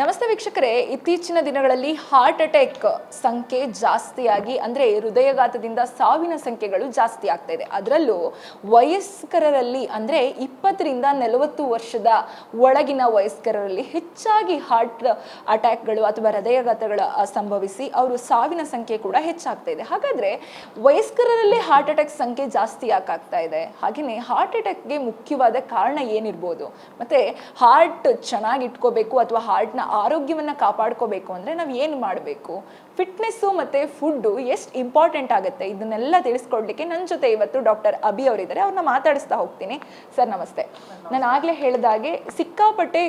ನಮಸ್ತೆ ವೀಕ್ಷಕರೇ. ಇತ್ತೀಚಿನ ದಿನಗಳಲ್ಲಿ ಹಾರ್ಟ್ ಅಟ್ಯಾಕ್ ಸಂಖ್ಯೆ ಜಾಸ್ತಿಯಾಗಿ, ಅಂದರೆ ಹೃದಯಘಾತದಿಂದ ಸಾವಿನ ಸಂಖ್ಯೆಗಳು ಜಾಸ್ತಿ ಆಗ್ತಾ ಇದೆ. ಅದರಲ್ಲೂ ವಯಸ್ಕರಲ್ಲಿ ಅಂದರೆ ಇಪ್ಪತ್ತರಿಂದ ನಲವತ್ತು ವರ್ಷದ ಒಳಗಿನ ವಯಸ್ಕರಲ್ಲಿ ಹೆಚ್ಚಾಗಿ ಹಾರ್ಟ್ ಅಟ್ಯಾಕ್ಗಳು ಅಥವಾ ಹೃದಯಘಾತಗಳು ಸಂಭವಿಸಿ ಅವರು ಸಾವಿನ ಸಂಖ್ಯೆ ಕೂಡ ಹೆಚ್ಚಾಗ್ತಾ ಇದೆ. ಹಾಗಾದರೆ ವಯಸ್ಕರರಲ್ಲಿ ಹಾರ್ಟ್ ಅಟ್ಯಾಕ್ ಸಂಖ್ಯೆ ಜಾಸ್ತಿ ಯಾಕಾಗ್ತಾ ಇದೆ? ಹಾಗೆಯೇ ಹಾರ್ಟ್ ಅಟ್ಯಾಕ್ಗೆ ಮುಖ್ಯವಾದ ಕಾರಣ ಏನಿರ್ಬೋದು? ಮತ್ತು ಹಾರ್ಟ್ ಚೆನ್ನಾಗಿ ಇಟ್ಕೋಬೇಕು ಅಥವಾ ಹಾರ್ಟ್ನ ಆರೋಗ್ಯವನ್ನು ಕಾಪಾಡ್ಕೋಬೇಕು ಅಂದರೆ ನಾವು ಏನು ಮಾಡಬೇಕು? ಫಿಟ್ನೆಸ್ಸು ಮತ್ತು ಫುಡ್ಡು ಎಷ್ಟು ಇಂಪಾರ್ಟೆಂಟ್ ಆಗುತ್ತೆ? ಇದನ್ನೆಲ್ಲ ತಿಳಿಸ್ಕೊಡ್ಲಿಕ್ಕೆ ನನ್ನ ಜೊತೆ ಇವತ್ತು ಡಾಕ್ಟರ್ ಅಭಿ ಅವರಿದ್ದಾರೆ. ಅವ್ರನ್ನ ಮಾತಾಡಿಸ್ತಾ ಹೋಗ್ತೀನಿ. ಸರ್ ನಮಸ್ತೆ. ನಾನು ಆಗಲೇ ಹೇಳಿದಾಗೆ ಸಿಕ್ಕಾಪಟ್ಟೆ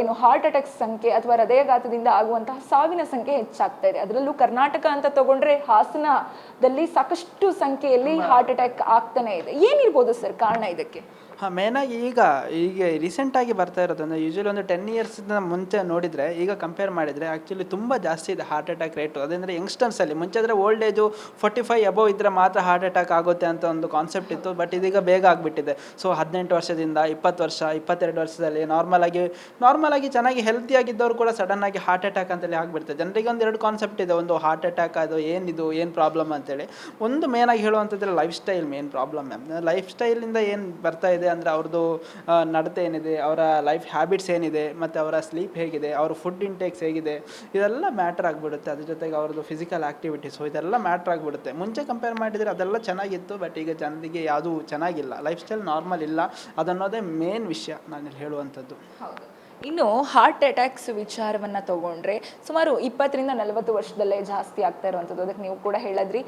ಏನು ಹಾರ್ಟ್ ಅಟ್ಯಾಕ್ ಸಂಖ್ಯೆ ಅಥವಾ ಹೃದಯಘಾತದಿಂದ ಆಗುವಂತಹ ಸಾವಿನ ಸಂಖ್ಯೆ ಹೆಚ್ಚಾಗ್ತಾ ಇದೆ. ಅದರಲ್ಲೂ ಕರ್ನಾಟಕ ಅಂತ ತಗೊಂಡ್ರೆ ಹಾಸನದಲ್ಲಿ ಸಾಕಷ್ಟು ಸಂಖ್ಯೆಯಲ್ಲಿ ಹಾರ್ಟ್ ಅಟ್ಯಾಕ್ ಆಗ್ತಾನೆ ಇದೆ. ಏನಿರ್ಬೋದು ಸರ್ ಕಾರಣ ಇದಕ್ಕೆ? ಹಾಂ ಮೇನಾಗಿ ಈಗ ಈಗ ರೀಸೆಂಟಾಗಿ ಬರ್ತಾ ಇರೋದು ಅಂದರೆ ಯೂಶ್ವಲಿ ಒಂದು ಟೆನ್ ಇಯರ್ಸ್ನ ಮುಂಚೆ ನೋಡಿದರೆ ಈಗ ಕಂಪೇರ್ ಮಾಡಿದರೆ ಆ್ಯಕ್ಚುಲಿ ತುಂಬ ಜಾಸ್ತಿ ಇದೆ ಹಾರ್ಟ್ ಅಟ್ಯಾಕ್ ರೇಟು ಅದಂದರೆ ಯಂಗ್ಸ್ಟರ್ಸಲ್ಲಿ ಮುಂಚೆ ಆದರೆ old age forty five above ಇದ್ದರೆ ಮಾತ್ರ ಹಾರ್ಟ್ ಅಟ್ಯಾಕ್ ಆಗುತ್ತೆ ಅಂತ ಒಂದು ಕಾನ್ಸೆಪ್ಟ್ ಇತ್ತು. ಬಟ್ ಇದೀಗ ಬೇಗ ಆಗಿಬಿಟ್ಟಿದೆ. ಸೊ ಹದಿನೆಂಟು ವರ್ಷದಿಂದ ಇಪ್ಪತ್ತು ವರ್ಷ, ಇಪ್ಪತ್ತೆರಡು ವರ್ಷದಲ್ಲಿ ನಾರ್ಮಲಾಗಿ ನಾರ್ಮಲಾಗಿ ಚೆನ್ನಾಗಿ ಹೆಲ್ತಿಯಾಗಿದ್ದವರು ಕೂಡ ಸಡನ್ನಾಗಿ ಹಾರ್ಟ್ ಅಟ್ಯಾಕ್ ಅಂತೇಳಿ ಆಗಿಬಿಡ್ತದೆ. ಜನರಿಗೆ ಒಂದು ಎರಡು ಕಾನ್ಸೆಪ್ಟ್ ಇದೆ. ಒಂದು ಹಾರ್ಟ್ ಅಟ್ಯಾಕ್ ಅದು ಏನಿದು, ಏನು ಪ್ರಾಬ್ಲಮ್ ಅಂತೇಳಿ ಒಂದು ಮೇನಾಗಿ ಹೇಳುವಂಥದ್ದು life style main problem ma'am life ಸ್ಟೈಲಿಂದ ಏನು ಬರ್ತಾ ಇದೆ ಅಂದರೆ ಅವ್ರದ್ದು ನಡತೆ ಏನಿದೆ, ಅವರ ಲೈಫ್ ಹ್ಯಾಬಿಟ್ಸ್ ಏನಿದೆ, ಮತ್ತು ಅವರ ಸ್ಲೀಪ್ ಹೇಗಿದೆ, ಅವ್ರ ಫುಡ್ ಇಂಟೇಕ್ಸ್ ಹೇಗಿದೆ, ಇದೆಲ್ಲ ಮ್ಯಾಟ್ರ್ ಆಗಿಬಿಡುತ್ತೆ. ಅದ್ರ ಜೊತೆಗೆ ಅವ್ರದ್ದು ಫಿಸಿಕಲ್ ಆ್ಯಕ್ಟಿವಿಟೀಸು ಇದೆಲ್ಲ ಮ್ಯಾಟ್ರ್ ಆಗಿಬಿಡುತ್ತೆ. ಮುಂಚೆ ಕಂಪೇರ್ ಮಾಡಿದರೆ ಅದೆಲ್ಲ ಚೆನ್ನಾಗಿತ್ತು ಬಟ್ ಈಗ ಜನರಿಗೆ ಯಾವುದೂ ಚೆನ್ನಾಗಿಲ್ಲ. ಲೈಫ್ ಸ್ಟೈಲ್ ನಾರ್ಮಲ್ ಇಲ್ಲ, ಅದನ್ನೋದೇ ಮೇನ್ ವಿಷಯ ನಾನು ಹೇಳುವಂಥದ್ದು. ಇನ್ನು ಹಾರ್ಟ್ ಅಟ್ಯಾಕ್ಸ್ ವಿಚಾರವನ್ನು ತಗೊಂಡ್ರೆ ಸುಮಾರು ಇಪ್ಪತ್ತರಿಂದ ನಲವತ್ತು ವರ್ಷದಲ್ಲೇ ಜಾಸ್ತಿ ಆಗ್ತಾ ಇರುವಂಥದ್ದು. ಅದಕ್ಕೆ ನೀವು ಕೂಡ ಹೇಳಿದ್ರಿ.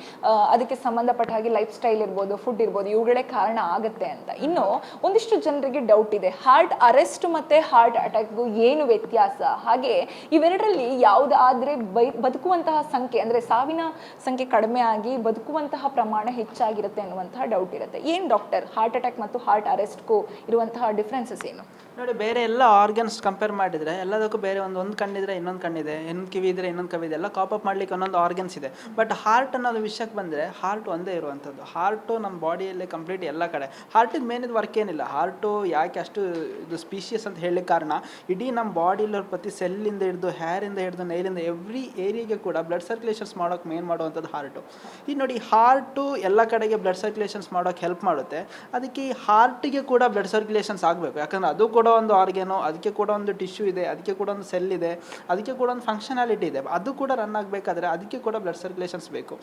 ಅದಕ್ಕೆ ಸಂಬಂಧಪಟ್ಟ ಹಾಗೆ ಲೈಫ್ ಸ್ಟೈಲ್ ಇರ್ಬೋದು ಫುಡ್ ಇರ್ಬೋದು, ಇವುಗಳೇ ಕಾರಣ ಆಗುತ್ತೆ ಅಂತ. ಇನ್ನು ಒಂದಿಷ್ಟು ಜನರಿಗೆ ಡೌಟ್ ಇದೆ. ಹಾರ್ಟ್ ಅರೆಸ್ಟ್ ಮತ್ತು ಹಾರ್ಟ್ ಅಟ್ಯಾಕ್ಗೂ ಏನು ವ್ಯತ್ಯಾಸ? ಹಾಗೆ ಇವೆರಡರಲ್ಲಿ ಯಾವುದಾದ್ರೆ ಬೈ, ಬದುಕುವಂತಹ ಸಂಖ್ಯೆ, ಅಂದರೆ ಸಾವಿನ ಸಂಖ್ಯೆ ಕಡಿಮೆ ಆಗಿ ಬದುಕುವಂತಹ ಪ್ರಮಾಣ ಹೆಚ್ಚಾಗಿರುತ್ತೆ ಅನ್ನುವಂತಹ ಡೌಟ್ ಇರುತ್ತೆ. ಏನು ಡಾಕ್ಟರ್ ಹಾರ್ಟ್ ಅಟ್ಯಾಕ್ ಮತ್ತು ಹಾರ್ಟ್ ಅರೆಸ್ಟ್ಗೂ ಇರುವಂತಹ ಡಿಫ್ರೆನ್ಸಸ್ ಏನು? ನೋಡಿ, ಬೇರೆ ಎಲ್ಲ ಆರ್ಗನ್ಸ್ ಕಂಪೇರ್ ಮಾಡಿದರೆ, ಎಲ್ಲದಕ್ಕೂ ಬೇರೆ ಒಂದು ಒಂದು ಕಣ್ಣಿದ್ರೆ ಇನ್ನೊಂದು ಕಣ್ಣಿದೆ, ಇನ್ನೊಂದು ಕಿವಿ ಇದ್ರೆ ಇನ್ನೊಂದು ಕವಿ ಇದೆ, ಎಲ್ಲ ಕಾಪಪ್ ಮಾಡ್ಲಿಕ್ಕೆ ಒಂದೊಂದು ಆರ್ಗನ್ಸ್ ಇದೆ. ಬಟ್ ಹಾರ್ಟ್ ಅನ್ನೋದು ವಿಷಯಕ್ಕೆ ಬಂದರೆ ಹಾರ್ಟ್ ಒಂದೇ ಇರುವಂಥದ್ದು. ಹಾರ್ಟು ನಮ್ಮ ಬಾಡಿಯಲ್ಲಿ ಕಂಪ್ಲೀಟ್ ಎಲ್ಲ ಕಡೆ. ಹಾರ್ಟಿದ ಇದು ವರ್ಕ್ ಏನಿಲ್ಲ. ಹಾರ್ಟು ಯಾಕೆ ಅಷ್ಟು ಇದು ಸ್ಪೀಷಿಯಸ್ ಅಂತ ಹೇಳಲಿಕ್ಕೆ ಕಾರಣ, ಇಡೀ ನಮ್ಮ ಬಾಡಿಲಿರೋ ಪ್ರತಿ ಸೆಲ್ಲಿಂದ ಹಿಡಿದು ಹೇರಿಂದ ಹಿಡಿದು ನೈಲಿಂದ ಎವ್ರಿ ಏರಿಯಾಗೆ ಕೂಡ ಬ್ಲಡ್ ಸರ್ಕ್ಯುಲೇಷನ್ಸ್ ಮಾಡೋಕೆ ಮೇನ್ ಮಾಡುವಂಥದ್ದು ಹಾರ್ಟು ಈಗ ನೋಡಿ ಹಾರ್ಟು ಎಲ್ಲ ಕಡೆಗೆ ಬ್ಲಡ್ ಸರ್ಕ್ಯುಲೇಷನ್ಸ್ ಮಾಡೋಕೆ ಹೆಲ್ಪ್ ಮಾಡುತ್ತೆ. ಅದಕ್ಕೆ ಹಾರ್ಟಿಗೆ ಕೂಡ ಬ್ಲಡ್ ಸರ್ಕ್ಯುಲೇಷನ್ಸ್ ಆಗಬೇಕು. ಯಾಕಂದ್ರೆ ಅದು ಕೂಡ ಒಂದು ಆರ್ಗೇನು ಅದಕ್ಕೆ ಕೂಡ ಒಂದು ಟಿಶ್ಯೂ ಇದೆ, ಅದಕ್ಕೆ ಕೂಡ ಒಂದು ಸೆಲ್ ಇದೆ, ಅದಕ್ಕೆ ಕೂಡ ಒಂದು ಫಂಕ್ಷನಾಲಿಟಿ ಇದೆ, ಅದು ಕೂಡ ರನ್ ಆಗಬೇಕಾದ್ರೆ ಅದಕ್ಕೆ ಕೂಡ ಬ್ಲಡ್ ಸರ್ಕ್ಯುಲೇಷನ್ಸ್ ಬೇಕು.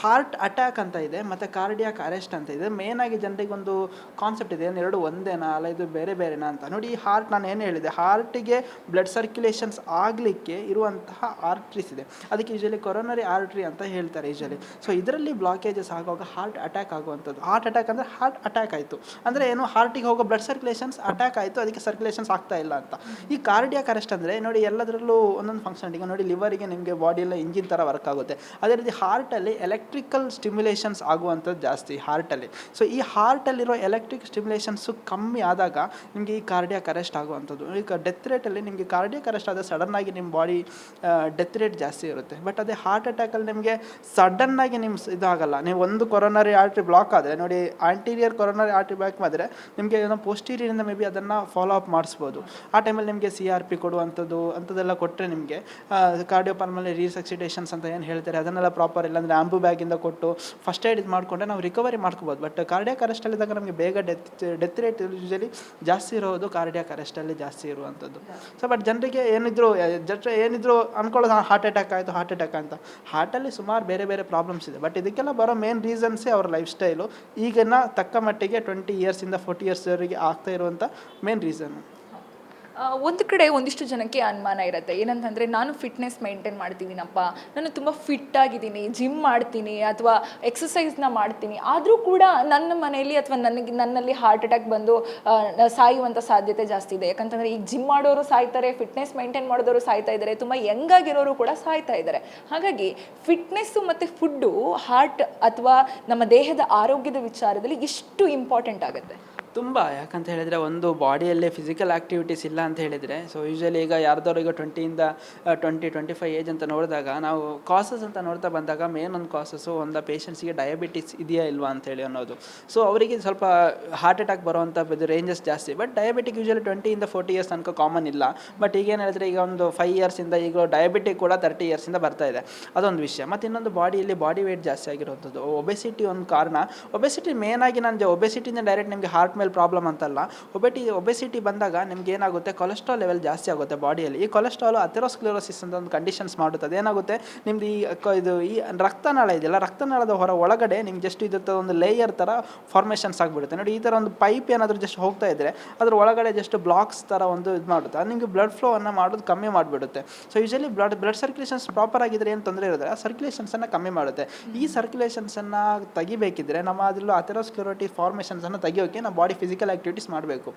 ಹಾರ್ಟ್ ಅಟ್ಯಾಕ್ ಅಂತ ಇದೆ, ಮತ್ತು ಕಾರ್ಡಿಯಾಕ್ ಅರೆಸ್ಟ್ ಅಂತ ಇದೆ. ಮೇನಾಗಿ ಜನರಿಗೆ ಒಂದು ಕಾನ್ಸೆಪ್ಟ್ ಇದೆ ಎರಡು ಒಂದೇನಾ, ಅಲ್ಲ ಇದು ಬೇರೆ ಬೇರೆನಾ ಅಂತ. ನೋಡಿ ಹಾರ್ಟ್ ನಾನು ಏನು ಹೇಳಿದೆ ಹಾರ್ಟಿಗೆ ಬ್ಲಡ್ ಸರ್ಕ್ಯುಲೇಷನ್ಸ್ ಆಗಲಿಕ್ಕೆ ಇರುವಂತಹ ಆರ್ಟ್ರೀಸ್ ಇದೆ. ಅದಕ್ಕೆ ಯೂಶಲಿ ಕೊರೋನರಿ ಆರ್ಟ್ರಿ ಅಂತ ಹೇಳ್ತಾರೆ ಯೂಶಲಿ ಸೊ ಇದರಲ್ಲಿ ಬ್ಲಾಕೇಜಸ್ ಆಗುವಾಗ ಹಾರ್ಟ್ ಅಟ್ಯಾಕ್ ಆಗುವಂಥದ್ದು. ಹಾರ್ಟ್ ಅಟ್ಯಾಕ್ ಅಂದರೆ ಹಾರ್ಟ್ ಅಟ್ಯಾಕ್ ಆಯಿತು. ಅಂದರೆ ಏನು ಹಾರ್ಟಿಗೆ ಹೋಗೋ ಬ್ಲಡ್ ಸರ್ಕ್ಯುಲೇಷನ್ಸ್ ಅಟ್ಯಾಕ್ ಆಯಿತು, ಅದಕ್ಕೆ ಸರ್ಕ್ಯುಲೇಷನ್ಸ್ ಆಗ್ತಾ ಇಲ್ಲ ಅಂತ. ಈ ಕಾರ್ಡಿಯಾಕ್ ಅರೆಸ್ಟ್ ಅಂದರೆ ನೋಡಿ ಎಲ್ಲದರಲ್ಲೂ ಒಂದೊಂದು ಫಂಕ್ಷನ್ ಈಗ ನೋಡಿ ಲಿವರಿಗೆ ನಿಮಗೆ ಬಾಡಿಯೆಲ್ಲ ಇಂಜಿನ್ ಥರ ವರ್ಕ್ ಆಗುತ್ತೆ. ಅದೇ ರೀತಿ ಹಾರ್ಟಲ್ಲಿ ಎಲೆಕ್ಟ್ರಿಕಲ್ ಸ್ಟಿಮ್ಯುಲೇಷನ್ಸ್ ಆಗುವಂಥದ್ದು ಜಾಸ್ತಿ ಹಾರ್ಟಲ್ಲಿ ಸೊ ಈ ಹಾರ್ಟಲ್ಲಿರೋ ಎಲೆಕ್ಟ್ರಿಕ್ ಸ್ಟಿಮ್ಯುಲೇಷನ್ಸು ಕಮ್ಮಿ ಆದಾಗ ನಿಮಗೆ ಈ ಕಾರ್ಡಿಯಾಕ್ ಅರೆಸ್ಟ್ ಆಗುವಂಥದ್ದು. ಈಗ ಡೆತ್ ರೇಟಲ್ಲಿ ನಿಮಗೆ ಕಾರ್ಡಿಯಾಕ್ ಅರೆಸ್ಟ್ ಆದರೆ ಸಡನ್ನಾಗಿ ನಿಮ್ಮ ಬಾಡಿ ಡೆತ್ ರೇಟ್ ಜಾಸ್ತಿ ಇರುತ್ತೆ. ಬಟ್ ಅದೇ ಹಾರ್ಟ್ ಅಟ್ಯಾಕಲ್ಲಿ ನಿಮಗೆ ಸಡನ್ನಾಗಿ ನಿಮ್ಮ ಇದಾಗಲ್ಲ. ನೀವು ಒಂದು ಕೊರೋನರಿ ಆರ್ಟ್ರಿ ಬ್ಲಾಕ್ ಆದರೆ, ನೋಡಿ ಆಂಟೀರಿಯರ್ ಕೊರೋನರಿ ಆರ್ಟ್ರಿ ಬ್ಲಾಕ್ ಮಾಡಿದ್ರೆ ನಿಮಗೆ ಏನೋ ಪೋಸ್ಟೀರಿಯರಿಂದ ಮೇ ಬಿ ಅದನ್ನು ಫಾಲೋ ಅಪ್ ಮಾಡಿಸ್ಬೋದು. ಆ ಟೈಮಲ್ಲಿ ನಿಮಗೆ ಸಿ ಆರ್ ಪಿ ಕೊಡುವಂಥದ್ದು ಅಂಥದ್ದೆಲ್ಲ ಕೊಟ್ಟರೆ ನಿಮಗೆ ಕಾರ್ಡಿಯೋಪಲ್ಮಲ್ಲಿ ರೀಸಕ್ಸಿಡೇಷನ್ಸ್ ಅಂತ ಏನು ಹೇಳ್ತಾರೆ, ಅದನ್ನೆಲ್ಲ ಪ್ರಾಪರ್ ಇಲ್ಲಾಂದರೆ ಆಂಬು ಬ್ಯಾಗಿಂದ ಕೊಟ್ಟು ಫಸ್ಟ್ ಏಡ್ ಇದು ಮಾಡಿಕೊಂಡ್ರೆ ನಾವು ರಿಕವರಿ ಮಾಡ್ಕೋಬೋದು. ಬಟ್ ಕಾರ್ಡಿಯಾಕ್ ಅರೆಸ್ಟಲ್ಲಿದ್ದಾಗ ನಮಗೆ ಬೇಗ ಡೆತ್ ಡೆತ್ ರೇಟ್ ಯೂಶಲಿ ಜಾಸ್ತಿ ಇರೋದು ಕಾರ್ಡಿಯಾಕ್ ಅರೆಸ್ಟಲ್ಲಿ ಜಾಸ್ತಿ ಇರುವಂಥದ್ದು. ಸೊ ಬಟ್ ಜನರಿಗೆ ಏನಿದ್ರು ಜಟ್ ಏನಿದ್ರು ಅನ್ಕೊಳ್ಳೋದು ಹಾರ್ಟ್ ಅಟ್ಯಾಕ್ ಆಯಿತು ಹಾರ್ಟ್ ಅಟ್ಯಾಕ್ ಅಂತ. ಹಾರ್ಟಲ್ಲಿ ಸುಮಾರು ಬೇರೆ ಬೇರೆ ಪ್ರಾಬ್ಲಮ್ಸ್ ಇದೆ. ಬಟ್ ಇದಕ್ಕೆಲ್ಲ ಬರೋ ಮೇನ್ ರೀಸನ್ಸೇ ಅವ್ರ ಲೈಫ್ ಸ್ಟೈಲು ಈಗಿನ ತಕ್ಕ ಮಟ್ಟಿಗೆ ಟ್ವೆಂಟಿ ಇಯರ್ಸಿಂದ ಫೋರ್ಟಿ ಇಯರ್ಸ್ವರೆಗೆ ಆಗ್ತಾ ಇರುವಂಥ ಮೇನ್ ರೀಸನ್ನು ಒಂದು ಕಡೆ ಒಂದಿಷ್ಟು ಜನಕ್ಕೆ ಅನುಮಾನ ಇರುತ್ತೆ. ಏನಂತಂದರೆ ನಾನು ಫಿಟ್ನೆಸ್ ಮೇಂಟೈನ್ ಮಾಡ್ತಿದ್ದೀನಪ್ಪ ನಾನು ತುಂಬ ಫಿಟ್ ಆಗಿದ್ದೀನಿ ಜಿಮ್ ಮಾಡ್ತೀನಿ, ಅಥವಾ ಎಕ್ಸಸೈಸ್ನ ಮಾಡ್ತೀನಿ. ಆದರೂ ಕೂಡ ನನ್ನ ಮನೆಯಲ್ಲಿ ಅಥವಾ ನನಗೆ, ನನ್ನಲ್ಲಿ ಹಾರ್ಟ್ ಅಟ್ಯಾಕ್ ಬಂದು ಸಾಯುವಂಥ ಸಾಧ್ಯತೆ ಜಾಸ್ತಿ ಇದೆ. ಯಾಕಂತಂದರೆ ಈಗ ಜಿಮ್ ಮಾಡೋರು ಸಾಯ್ತಾರೆ ಫಿಟ್ನೆಸ್ ಮೇಂಟೈನ್ ಮಾಡೋರು ಸಾಯ್ತಾ ಇದ್ದಾರೆ, ತುಂಬ ಯಂಗಾಗಿರೋರು ಕೂಡ ಸಾಯ್ತಾ ಇದ್ದಾರೆ. ಹಾಗಾಗಿ ಫಿಟ್ನೆಸ್ಸು ಮತ್ತು ಫುಡ್ಡು ಹಾರ್ಟ್ ಅಥವಾ ನಮ್ಮ ದೇಹದ ಆರೋಗ್ಯದ ವಿಚಾರದಲ್ಲಿ ಎಷ್ಟು ಇಂಪಾರ್ಟೆಂಟ್ ಆಗುತ್ತೆ. ತುಂಬ, ಯಾಕಂತ ಹೇಳಿದರೆ ಒಂದು ಬಾಡಿಯಲ್ಲಿ ಫಿಸಿಕಲ್ ಆ್ಯಕ್ಟಿವಿಟೀಸ್ ಇಲ್ಲ ಅಂತ ಹೇಳಿದರೆ. ಸೊ ಯೂಶ್ವಲಿ ಈಗ ಯಾರ್ದವ್ರು ಈಗ ಟ್ವೆಂಟಿಯಿಂದ ಟ್ವೆಂಟಿ ಟ್ವೆಂಟಿ ಫೈವ್ ಏಜ್ ಅಂತ ನೋಡಿದಾಗ, ನಾವು ಕಾಸಸ್ ಅಂತ ನೋಡ್ತಾ ಬಂದಾಗ ಮೇನ್ ಒಂದು ಕಾಸಸ್ಸು ಒಂದು ಪೇಷಂಟ್ಸಿಗೆ ಡಯಾಬಿಟಿಸ್ ಇದೆಯಾ ಇಲ್ವಾ ಅಂತೇಳಿ ಅನ್ನೋದು. ಸೊ ಅವರಿಗೆ ಸ್ವಲ್ಪ ಹಾರ್ಟ್ ಅಟ್ಯಾಕ್ ಬರುವಂಥ ರೇಂಜಸ್ ಜಾಸ್ತಿ. ಬಟ್ ಡಯಾಬಿಟಿಕ್ ಯೂಶ್ವಲಿ ಟ್ವೆಂಟಿಯಿಂದ ಫೋರ್ಟಿ ಇಯರ್ಸ್ ತನಕ ಕಾಮನ್ ಇಲ್ಲ. ಬಟ್ ಈಗೇನು ಹೇಳಿದ್ರೆ, ಈಗ ಒಂದು ಫೈವ್ ಇಯರ್ಸಿಂದ ಈಗ ಡಯಾಬಿಟಿಕ್ ಕೂಡ ತರ್ಟಿ ಇಯರ್ಸಿಂದ ಬರ್ತಾ ಇದೆ. ಅದೊಂದು ವಿಷಯ. ಮತ್ತು ಇನ್ನೊಂದು ಬಾಡಿಯಲ್ಲಿ ಬಾಡಿ ವೇಟ್ ಜಾಸ್ತಿ ಆಗಿರುವಂಥದ್ದು ಒಬೆಸಿಟಿ ಒಂದು ಕಾರಣ. ಒಬೆಸಿಟಿ ಆಗಿ ನಾನು ಒಬೆಸಿಟಿಯಿಂದ ಡೈರೆಕ್ಟ್ ನಿಮಗೆ ಹಾರ್ಟ್ ಮೇಲೆ ಪ್ರಾಬ್ಲಮ್ ಅಂತಲ್ಲ ಒಬೆಟಿ ಒಬೆಸಿಟಿ ಬಂದಾಗ ನಿಮ್ಗೆ ಏನಾಗುತ್ತೆ? ಕೊಲೆಸ್ಟ್ರಾಲ್ ಲೆವೆಲ್ ಜಾಸ್ತಿ ಆಗುತ್ತೆ ಬಾಡಿಯಲ್ಲಿ ಈ ಕೊಲೆಸ್ಟ್ರಾಲ್ ಅಥೆರೋಸ್ಕ್ಲೋರೋಸಿಸ್ ಅಂತ ಒಂದು ಕಂಡೀಷನ್ಸ್ ಮಾಡುತ್ತದೆ. ಏನಾಗುತ್ತೆ? ನಿಮ್ದು ಈ ಇದು ಈ ರಕ್ತನಾಳ ಇದೆಯಲ್ಲ, ರಕ್ತನಾಳದ ಹೊರ ಒಳಗಡೆ ನಿಮ್ಗೆ ಜಸ್ಟ್ ಇದ್ರ ಒಂದು ಲೇಯರ್ ಥರ ಫಾರ್ಮೇಷನ್ಸ್ ಆಗಿಬಿಡುತ್ತೆ. ನೋಡಿ, ಈ ಥರ ಒಂದು ಪೈಪ್ ಏನಾದರೂ ಜಸ್ಟ್ ಹೋಗ್ತಾ ಇದ್ದರೆ ಅದ್ರ ಒಳಗಡೆ ಜಸ್ಟ್ ಬ್ಲಾಕ್ಸ್ ಥರ ಒಂದು ಇದು ಮಾಡುತ್ತೆ. ಅದು ನಿಮಗೆ ಬ್ಲಡ್ ಫ್ಲೋವನ್ನು ಮಾಡೋದು ಕಮ್ಮಿ ಮಾಡಿಬಿಡುತ್ತೆ. So usually blood blood circulations proper ಆಗಿದ್ರೆ ಏನು ತೊಂದರೆ ಇರೋದ್ರೆ ಆ ಸರ್ಕ್ಯುಲೇಷನ್ಸನ್ನು ಕಮ್ಮಿ ಮಾಡುತ್ತೆ. ಈ ಸರ್ಕ್ಯುಲೇಷನ್ಸನ್ನು ತೆಗಿಬೇಕಿದ್ರೆ ನಮ್ಮ ಅದರಲ್ಲೂ ಅಥೆರೋಸ್ಕ್ಲೆರೋಟಿ ಫಾರ್ಮೇಷನ್ಸನ್ನು ತೆಗಿಯೋಕೆ ನಮ್ಮ ಬಾಡಿ ಫಿಸಿಕಲ್ ಆ್ಯಕ್ಟಿವಿಟೀಸ್ ಮಾಡಬೇಕು.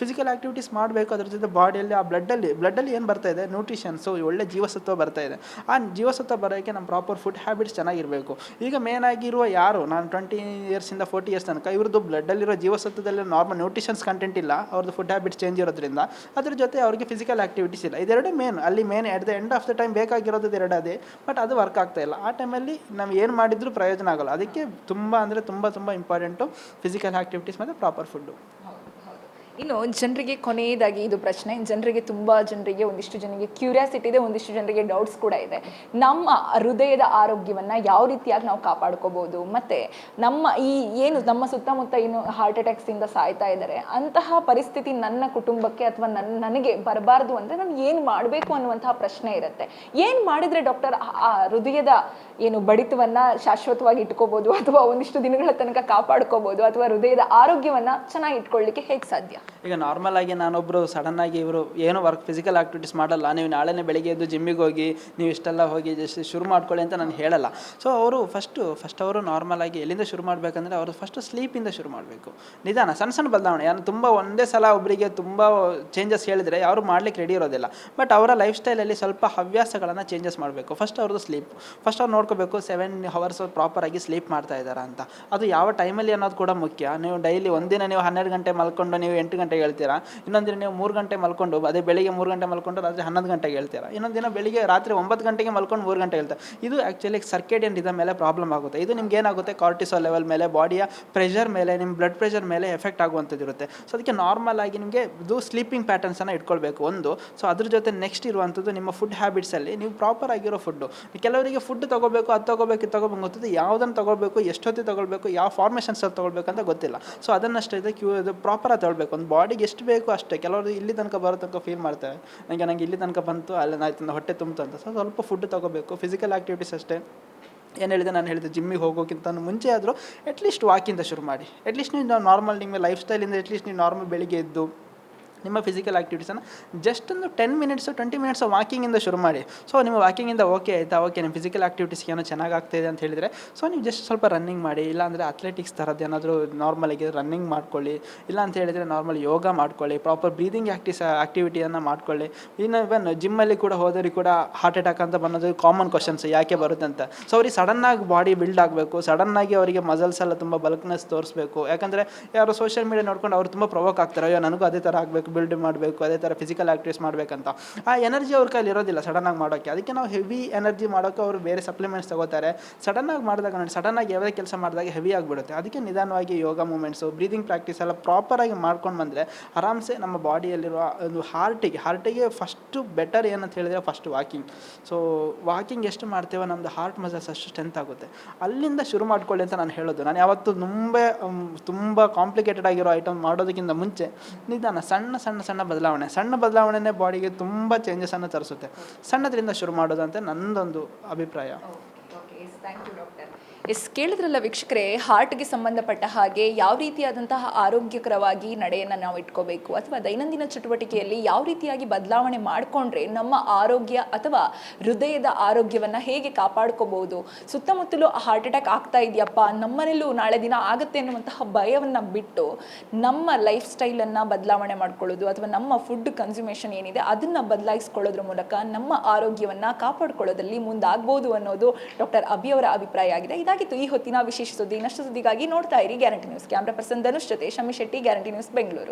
ಫಿಸಿಕಲ್ ಆ್ಯಕ್ಟಿವಿಟೀಸ್ ಮಾಡಬೇಕು, ಅದ್ರ ಜೊತೆ ಬಾಡಿಯಲ್ಲಿ ಆ ಬ್ಲಡ್ಡಲ್ಲಿ ಬ್ಲಡ್ಡಲ್ಲಿ ಏನು ಬರ್ತಾ ಇದೆ? ನ್ಯೂಟ್ರಿಷನ್ಸು ಒಳ್ಳೆ ಜೀವಸತ್ವ ಬರ್ತಾ ಇದೆ. ಆ ಜೀವಸತ್ವ ಬರೋಕ್ಕೆ ನಮ್ಮ ಪ್ರಾಪರ್ ಫುಡ್ ಹ್ಯಾಬಿಟ್ಸ್ ಚೆನ್ನಾಗಿರಬೇಕು. ಈಗ ಮೇನ್ ಆಗಿರುವ ಯಾರು? ನಾನು ಟ್ವೆಂಟಿ ಇಯರ್ಸಿಂದ ಫೋರ್ಟಿ ಇಯರ್ಸ್ ತನಕ ಇವ್ರದ್ದು ಬ್ಲಡ್ಡಲ್ಲಿರೋ ಜೀವಸತ್ವದಲ್ಲಿ ನಾರ್ಮಲ್ ನ್ಯೂಟ್ರಿಷನ್ಸ್ ಕಂಟೆಂಟ್ ಇಲ್ಲ. ಅವ್ರದ್ದು ಫುಡ್ ಹ್ಯಾಬಿಟ್ಸ್ ಚೇಂಜ್ ಇರೋದ್ರಿಂದ. ಅದ್ರ ಜೊತೆ ಅವ್ರಿಗೆ ಫಿಸಿಕಲ್ ಆ್ಯಕ್ಟಿವಿಟೀಸ್ ಇಲ್ಲ. ಇದೆರಡು ಮೇನ್ ಅಲ್ಲಿ main at the end of the time ಬೇಕಾಗಿರೋದು ಎರಡು ಅದೇ. ಬಟ್ ಅದು ವರ್ಕ್ ಆಗ್ತಾ ಇಲ್ಲ. ಆ ಟೈಮಲ್ಲಿ ನಾವು ಏನು ಮಾಡಿದ್ರೂ ಪ್ರಯೋಜನ ಆಗೋಲ್ಲ. ಅದಕ್ಕೆ ತುಂಬ ಅಂದರೆ ತುಂಬ ತುಂಬ ಇಂಪಾರ್ಟೆಂಟು ಫಿಸಿಕಲ್ ಆ್ಯಕ್ಟಿವಿಟೀಸ್ ಮತ್ತು ಪ್ರಾಪರ್ ಫುಡ್ಡು ಇನ್ನು ಜನರಿಗೆ ಕೊನೆಯದಾಗಿ ಇದು ಪ್ರಶ್ನೆ, ಜನರಿಗೆ ತುಂಬ ಜನರಿಗೆ ಒಂದಿಷ್ಟು ಜನರಿಗೆ ಕ್ಯೂರಿಯಾಸಿಟಿ ಇದೆ, ಒಂದಿಷ್ಟು ಜನರಿಗೆ ಡೌಟ್ಸ್ ಕೂಡ ಇದೆ. ನಮ್ಮ ಹೃದಯದ ಆರೋಗ್ಯವನ್ನು ಯಾವ ರೀತಿಯಾಗಿ ನಾವು ಕಾಪಾಡ್ಕೋಬೋದು ಮತ್ತು ನಮ್ಮ ಈ ಏನು ನಮ್ಮ ಸುತ್ತಮುತ್ತ ಏನು ಹಾರ್ಟ್ ಅಟ್ಯಾಕ್ಸಿಂದ ಸಾಯ್ತಾ ಇದ್ದಾರೆ, ಅಂತಹ ಪರಿಸ್ಥಿತಿ ನನ್ನ ಕುಟುಂಬಕ್ಕೆ ಅಥವಾ ನನ್ನ ನನಗೆ ಬರಬಾರ್ದು ಅಂದರೆ ನಾನು ಏನು ಮಾಡಬೇಕು ಅನ್ನುವಂತಹ ಪ್ರಶ್ನೆ ಇರುತ್ತೆ. ಏನು ಮಾಡಿದರೆ ಡಾಕ್ಟರ್ ಆ ಹೃದಯದ ಏನು ಬಡಿತವನ್ನು ಶಾಶ್ವತವಾಗಿ ಇಟ್ಕೋಬೋದು ಅಥವಾ ಒಂದಿಷ್ಟು ದಿನಗಳ ತನಕ ಕಾಪಾಡ್ಕೋಬೋದು ಅಥವಾ ಹೃದಯದ ಆರೋಗ್ಯವನ್ನು ಚೆನ್ನಾಗಿ ಇಟ್ಕೊಳ್ಳಿಕ್ಕೆ ಹೇಗೆ ಸಾಧ್ಯ? ಈಗ ನಾರ್ಮಲ್ ಆಗಿ ನಾನೊಬ್ಬರು ಆಗಿ ಇವರು ಏನು ವರ್ಕ್ ಫಿಸಿಕಲ್ ಆಕ್ಟಿವಿಟೀಸ್ ಮಾಡಲ್ಲ. ನೀವು ನಾಳೆನೇ ಬೆಳಿಗ್ಗೆ ಎದ್ದು ಜಿಮ್ಮಿಗೆ ಹೋಗಿ, ನೀವು ಇಷ್ಟೆಲ್ಲ ಹೋಗಿ ಜಸ್ಟ್ ಶುರು ಮಾಡ್ಕೊಳ್ಳಿ ಅಂತ ನಾನು ಹೇಳಲ್ಲ. ಸೊ ಅವರು ಫಸ್ಟು ಫಸ್ಟ್ ಅವರು ನಾರ್ಮಲ್ ಆಗಿ ಎಲ್ಲಿಂದ ಶುರು ಮಾಡಬೇಕಂದ್ರೆ ಅವರು ಫಸ್ಟ್ ಸ್ಲೀಪಿಂದ ಶುರು ಮಾಡಬೇಕು. ನಿಧಾನ, ಸಣ್ಣ ಸಣ್ಣ ಬದಲಾವಣೆ. ಯಾರು ತುಂಬ ಒಂದೇ ಸಲ ಒಬ್ಬರಿಗೆ ತುಂಬ ಚೇಂಜಸ್ ಹೇಳಿದರೆ ಯಾರು ಮಾಡ್ಲಿಕ್ಕೆ ರೆಡಿ ಇರೋದಿಲ್ಲ. ಬಟ್ ಅವರ ಲೈಫ್ ಸ್ಟೈಲಲ್ಲಿ ಸ್ವಲ್ಪ ಹವ್ಯಾಸಗಳನ್ನು ಚೇಂಜಸ್ ಮಾಡಬೇಕು. ಫಸ್ಟ್ ಅವ್ರದ್ದು ಸ್ಲೀಪ್ ಫಸ್ಟ್ ಅವ್ರು ನೋಡ್ಕೋಬೇಕು ಸೆವೆನ್ ಹವರ್ಸ್ ಪ್ರಾಪರಾಗಿ ಸ್ಲೀಪ್ ಮಾಡ್ತಾ ಇದ್ದಾರಾ ಅಂತ. ಅದು ಯಾವ ಟೈಮಲ್ಲಿ ಅನ್ನೋದು ಕೂಡ ಮುಖ್ಯ. ನೀವು ಡೈಲಿ ಒಂದಿನ ನೀವು ಹನ್ನೆರಡು ಗಂಟೆ ಮಲ್ಕೊಂಡು ನೀವು ಎಂಟು ಗಂಟೆಗೆ ಹೇಳ್ತೀರಾ? ಇನ್ನೊಂದು ದಿನ ನೀವು ಮೂರು ಗಂಟೆ ಮಲ್ಕೊಂಡು, ಅದೇ ಬೆಳಿಗ್ಗೆ ಮೂರು ಗಂಟೆ ಮಲ್ಕೊಂಡು, ರಾತ್ರಿ ಹನ್ನೊಂದು ಗಂಟೆಗೆ ಹೇಳ್ತೀರಾ? ಇನ್ನೊಂದು ದಿನ ಬೆಳಿಗ್ಗೆ ರಾತ್ರಿ ಒಂಬತ್ತು ಗಂಟೆಗೆ ಮಲ್ಕೊಂಡು ಮೂರು ಗಂಟೆ ಹೇಳ್ತಾರೆ ಇದು ಆ್ಯಕ್ಚುಲಿ ಸರ್ಕೇಡಿಯನ್ ರಿದಮ್ ಮೇಲೆ ಪ್ರಾಬ್ಲಮ್ ಆಗುತ್ತೆ. ಇದು ನಿಮ್ಗೆ ಏನಾಗುತ್ತೆ? ಕಾರ್ಟಿಸೋಲ್ ಲೆವೆಲ್ ಮೇಲೆ ಬಾಡಿಯ ಪ್ರೆಷರ್ ಮೇಲೆ ನಿಮ್ಮ ಬ್ಲಡ್ ಪ್ರೆಷರ್ ಮೇಲೆ ಎಫೆಕ್ಟ್ ಆಗುವಂಥದ್ದು ಇರುತ್ತೆ. ಸೊ ಅದಕ್ಕೆ ನಾರ್ಮಲ್ ಆಗಿ ನಿಮಗೆ ಇದು ಸ್ಲೀಪಿಂಗ್ ಪ್ಯಾಟರ್ನ್ಸನ್ನು ಇಟ್ಕೊಳ್ಬೇಕು ಒಂದು. ಸೊ ಅದ್ರ ಜೊತೆ ನೆಕ್ಸ್ಟ್ ಇರುವಂಥದ್ದು ನಿಮ್ಮ ಫುಡ್ ಹ್ಯಾಬಿಟ್ಸಲ್ಲಿ ನೀವು ಪ್ರಾಪರ್ ಆಗಿರೋ ಫುಡ್ಡು ಕೆಲವರಿಗೆ ಫುಡ್ ತೊಗೋಬೇಕು, ಅದು ತೊಗೋಬೇಕು, ಇದು ತೊಗೋಬೇಕು ಗೊತ್ತಿದೆ. ಯಾವುದನ್ನು ತೊಗೊಳ್ಬೇಕು, ಎಷ್ಟೊತ್ತಿಗೆ ತೊಗೊಳ್ಬೇಕು, ಯಾವ ಫಾರ್ಮೇಷನ್ಸಲ್ಲಿ ತೊಗೊಳ್ಬೇಕು ಅಂತ ಗೊತ್ತಿಲ್ಲ. ಸೊ ಅದನ್ನಷ್ಟೇ ಕ್ಯೂ ಪ್ರಾಪರಾಗಿ ತೊಗೊಳ್ಬೇಕು. ಒಂದು ಬಾಡಿಗೆ ಎಷ್ಟು ಬೇಕು ಅಷ್ಟೇ. ಕೆಲವರು ಇಲ್ಲಿ ತನಕ ಬರೋ ತನಕ ಫೀಲ್ ಮಾಡ್ತಾರೆ. ನನಗೆ ನನಗೆ ಇಲ್ಲಿ ತನಕ ಬಂತು, ಅಲ್ಲಿ ನಾ ನನ್ನ ಹೊಟ್ಟೆ ತುಂಬಿತು ಅಂತ. ಸೊ ಸ್ವಲ್ಪ ಫುಡ್ ತೊಗೋಬೇಕು. ಫಿಸಿಕಲ್ ಆ್ಯಕ್ಟಿವಿಟೀಸ್ ಅಷ್ಟೇ. ಏನು ಹೇಳಿದೆ? ನಾನು ಹೇಳಿದೆ ಜಿಮ್ಮಿಗೆ ಹೋಗೋಕ್ಕಿಂತ ಮುಂಚೆ ಆದರೂ ಅಟ್ಲೀಸ್ಟ್ ವಾಕಿಂದ ಶುರು ಮಾಡಿ. ಅಟ್ಲೀಸ್ಟ್ ನೀವು ನಾರ್ಮಲ್ ನಿಮಗೆ ಲೈಫ್ ಸ್ಟೈಲಿಂದ ಅಟ್ಲೀಸ್ಟ್ ನೀವು ನಾರ್ಮಲ್ ಬೆಳಿಗ್ಗೆ ಎದ್ದು ನಿಮ್ಮ ಫಿಸಿಕಲ್ ಆ್ಯಕ್ಟಿವಿಟೀಸನ್ನು ಜಸ್ಟ್ ಒಂದು ಟೆನ್ ಮಿನಿಟ್ಸು ಟ್ವೆಂಟಿ ಮಿನಿಟ್ಸ್ ವಾಕಿಂಗಿಂದ ಶುರು ಮಾಡಿ. ಸೊ ನಿಮ್ಮ ವಾಕಿಂಗಿಂದ ಓಕೆ ಆಯಿತಾ? ಓಕೆ ನಿಮ್ಮ ಫಿಸಿಕಲ್ ಆ್ಯಕ್ಟಿವಿಟೀಸ್ಗೆ ಏನೋ ಚೆನ್ನಾಗಿ ಅಂತ ಹೇಳಿದರೆ ಸೊ ನೀವು ಜಸ್ಟ್ ಸ್ವಲ್ಪ ರನ್ನಿಂಗ್ ಮಾಡಿ, ಇಲ್ಲಾಂದರೆ ಅಥ್ಲೆಟಿಕ್ಸ್ ಥರದ್ದು ಏನಾದರೂ ನಾರ್ಮಲಾಗಿ ರನ್ನಿಂಗ್ ಮಾಡ್ಕೊಳ್ಳಿ ಇಲ್ಲ ಅಂತ ಹೇಳಿದರೆ ನಾರ್ಮಲ್ ಯೋಗ ಮಾಡ್ಕೊಳ್ಳಿ ಪ್ರಾಪರ್ ಬ್ರೀದಿಂಗ್ ಆ್ಯಕ್ಟಿಸ್ ಆ್ಯಕ್ಟಿವಿಟಿಯನ್ನು ಮಾಡ್ಕೊಳ್ಳಿ. ಇನ್ನು ಇವನ್ ಜಿಮ್ಮಲ್ಲಿ ಕೂಡ ಹೋದವ್ರಿಗೆ ಕೂಡ ಹಾರ್ಟ್ ಅಟ್ಯಾಕ್ ಅಂತ ಬನ್ನೋದು ಕಾಮನ್ ಕ್ವಶನ್ಸ್ ಯಾಕೆ ಬರುತ್ತೆ ಅಂತ. ಸೊ ಅವ್ರಿಗೆ ಸಡನ್ನಾಗಿ ಬಾಡಿ ಬಿಲ್ಡ್ ಆಗಬೇಕು ಸಡನ್ನಾಗಿ ಅವರಿಗೆ ಮಸಲ್ಸ್ ಎಲ್ಲ ತುಂಬ ಬಲ್ಕ್ನೆಸ್ ತೋರಿಸ್ಬೇಕು. ಯಾಕಂದರೆ ಯಾರು ಸೋಷಿಯಲ್ ಮೀಡಿಯಾ ನೋಡ್ಕೊಂಡು ಅವ್ರು ತುಂಬ ಪ್ರೊವೋಕ್ ಆಗ್ತಾರೆ, ಅಯ್ಯೋ, ನನಗೂ ಅದೇ ಥರ ಆಗಬೇಕು ಬಿಲ್ಡ್ ಮಾಡಬೇಕು, ಅದೇ ಥರ ಫಿಸಿಕಲ್ ಆ್ಯಕ್ಟಿವಿಸ್ ಮಾಡಬೇಕಂತ. ಆ ಎನರ್ಜಿ ಅವ್ರ ಕೈಲಿ ಇರೋದಿಲ್ಲ ಸಡನ್ನಾಗಿ ಮಾಡೋಕ್ಕೆ ಅದಕ್ಕೆ ನಾವು ಹೆವಿ ಎನರ್ಜಿ ಮಾಡೋಕ್ಕೆ ಅವರು ಬೇರೆ ಸಪ್ಲಿಮೆಂಟ್ಸ್ ತಗೋತಾರೆ. ಸಡನ್ನಾಗಿ ಮಾಡಿದಾಗ ನೋಡಿ ಸಡನ್ನಾಗಿ ಯಾವುದೇ ಕೆಲಸ ಮಾಡಿದಾಗ ಹೆವಿ ಆಗಿಬಿಡುತ್ತೆ. ಅದಕ್ಕೆ ನಿಧಾನವಾಗಿ ಯೋಗ ಮೂಮೆಂಟ್ಸು ಬ್ರೀದಿಂಗ್ ಪ್ರಾಕ್ಟೀಸ್ ಎಲ್ಲ ಪ್ರಾಪರಾಗಿ ಮಾಡ್ಕೊಂಡು ಬಂದರೆ ಆರಾಮ್ಸೆ ನಮ್ಮ ಬಾಡಿಯಲ್ಲಿರುವ ಒಂದು ಹಾರ್ಟಿಗೆ ಹಾರ್ಟಿಗೆ ಫಸ್ಟು ಬೆಟರ್ ಏನಂತ ಹೇಳಿದರೆ ಫಸ್ಟ್ ವಾಕಿಂಗ್ ಸೊ ವಾಕಿಂಗ್ ಎಷ್ಟು ಮಾಡ್ತೇವೋ ನಮ್ಮದು ಹಾರ್ಟ್ ಮಸಲ್ಸ್ ಅಷ್ಟು ಸ್ಟ್ರೆಂತ್ ಆಗುತ್ತೆ. ಅಲ್ಲಿಂದ ಶುರು ಮಾಡ್ಕೊಳ್ಳಿ ಅಂತ ನಾನು ಹೇಳೋದು. ನಾನು ಯಾವತ್ತೂ ತುಂಬ ತುಂಬ ಕಾಂಪ್ಲಿಕೇಟೆಡ್ ಆಗಿರೋ ಐಟಮ್ ಮಾಡೋದಕ್ಕಿಂತ ಮುಂಚೆ ನಿಧಾನ ಸಣ್ಣ ಸಣ್ಣ ಸಣ್ಣ ಬದಲಾವಣೆ. ಸಣ್ಣ ಬದಲಾವಣೆನೇ ಬಾಡಿಗೆ ತುಂಬ ಚೇಂಜಸನ್ನು ತರಿಸುತ್ತೆ. ಸಣ್ಣದರಿಂದ ಶುರು ಮಾಡೋದಂತೆ ನನ್ನದೊಂದು ಅಭಿಪ್ರಾಯ. ಎಸ್, ಕೇಳಿದ್ರಲ್ಲ ವೀಕ್ಷಕರೇ ಹಾರ್ಟ್ಗೆ ಸಂಬಂಧಪಟ್ಟ ಹಾಗೆ ಯಾವ ರೀತಿಯಾದಂತಹ ಆರೋಗ್ಯಕರವಾಗಿ ನಡೆಯನ್ನು ನಾವು ಇಟ್ಕೋಬೇಕು? ಅಥವಾ ದೈನಂದಿನ ಚಟುವಟಿಕೆಯಲ್ಲಿ ಯಾವ ರೀತಿಯಾಗಿ ಬದಲಾವಣೆ ಮಾಡಿಕೊಂಡ್ರೆ ನಮ್ಮ ಆರೋಗ್ಯ ಅಥವಾ ಹೃದಯದ ಆರೋಗ್ಯವನ್ನು ಹೇಗೆ ಕಾಪಾಡ್ಕೋಬಹುದು? ಸುತ್ತಮುತ್ತಲೂ ಹಾರ್ಟ್ ಅಟ್ಯಾಕ್ ಆಗ್ತಾ ಇದೆಯಪ್ಪ ನಮ್ಮನೇಲೂ ನಾಳೆ ದಿನ ಆಗುತ್ತೆ ಅನ್ನುವಂತಹ ಭಯವನ್ನು ಬಿಟ್ಟು ನಮ್ಮ ಲೈಫ್ ಸ್ಟೈಲನ್ನು ಬದಲಾವಣೆ ಮಾಡ್ಕೊಳ್ಳೋದು ಅಥವಾ ನಮ್ಮ ಫುಡ್ ಕನ್ಸ್ಯೂಮೇಷನ್ ಏನಿದೆ ಅದನ್ನು ಬದಲಾಯಿಸ್ಕೊಳ್ಳೋದ್ರ ಮೂಲಕ ನಮ್ಮ ಆರೋಗ್ಯವನ್ನು ಕಾಪಾಡ್ಕೊಳ್ಳೋದ್ರಲ್ಲಿ ಮುಂದಾಗ್ಬೋದು ಅನ್ನೋದು ಡಾಕ್ಟರ್ ಅಭಿಯವರ ಅಭಿಪ್ರಾಯ ಆಗಿದೆ. ಇದಾಗಿತ್ತು ಈ ಹೊತ್ತಿನ ವಿಶೇಷ ಸುದ್ದಿ. ಇನ್ನಷ್ಟು ಸುದ್ದಿಗಾಗಿ ನೋಡ್ತಾ ಇರಿ. Guarantee news. Camera person Dhanush ಜೊತೆ ಶಮಿ ಶೆಟ್ಟಿ, ಗ್ಯಾರಂಟಿ ನ್ಯೂಸ್, ಬೆಂಗಳೂರು.